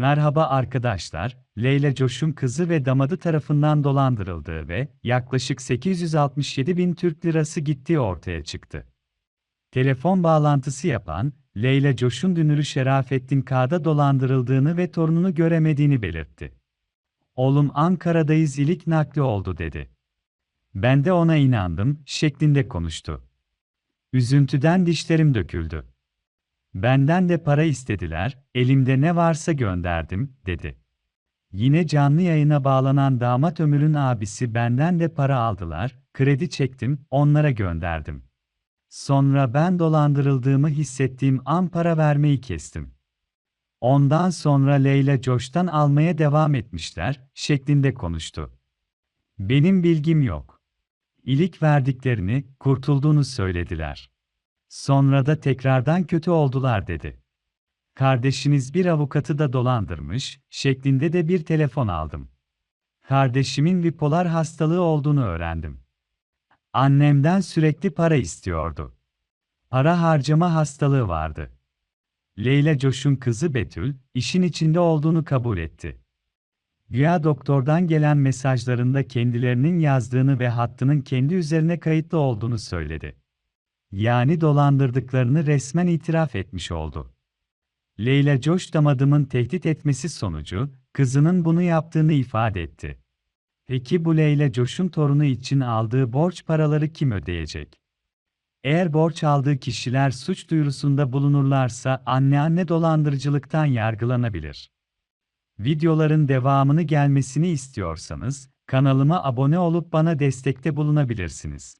Merhaba arkadaşlar, Leyla Coş'un kızı ve damadı tarafından dolandırıldığı ve yaklaşık 867 bin Türk lirası gittiği ortaya çıktı. Telefon bağlantısı yapan, Leyla Coş'un dünürü Şerafettin K'da dolandırıldığını ve torununu göremediğini belirtti. Oğlum Ankara'dayız ilik nakli oldu dedi. Ben de ona inandım, şeklinde konuştu. Üzüntüden dişlerim döküldü. Benden de para istediler, elimde ne varsa gönderdim, dedi. Yine canlı yayına bağlanan damat Ömür'ün abisi benden de para aldılar, kredi çektim, onlara gönderdim. Sonra ben dolandırıldığımı hissettiğim an para vermeyi kestim. Ondan sonra Leyla Coş'tan almaya devam etmişler, şeklinde konuştu. Benim bilgim yok. İlik verdiklerini, kurtulduğunu söylediler. Sonra da tekrardan kötü oldular dedi. Kardeşiniz bir avukatı da dolandırmış, şeklinde de bir telefon aldım. Kardeşimin bipolar hastalığı olduğunu öğrendim. Annemden sürekli para istiyordu. Para harcama hastalığı vardı. Leyla Coş'un kızı Betül, işin içinde olduğunu kabul etti. Güya doktordan gelen mesajlarında kendilerinin yazdığını ve hattının kendi üzerine kayıtlı olduğunu söyledi. Yani dolandırdıklarını resmen itiraf etmiş oldu. Leyla Coş damadımın tehdit etmesi sonucu, kızının bunu yaptığını ifade etti. Peki bu Leyla Coş'un torunu için aldığı borç paraları kim ödeyecek? Eğer borç aldığı kişiler suç duyurusunda bulunurlarsa anne-anne dolandırıcılıktan yargılanabilir. Videoların devamını gelmesini istiyorsanız, kanalıma abone olup bana destekte bulunabilirsiniz.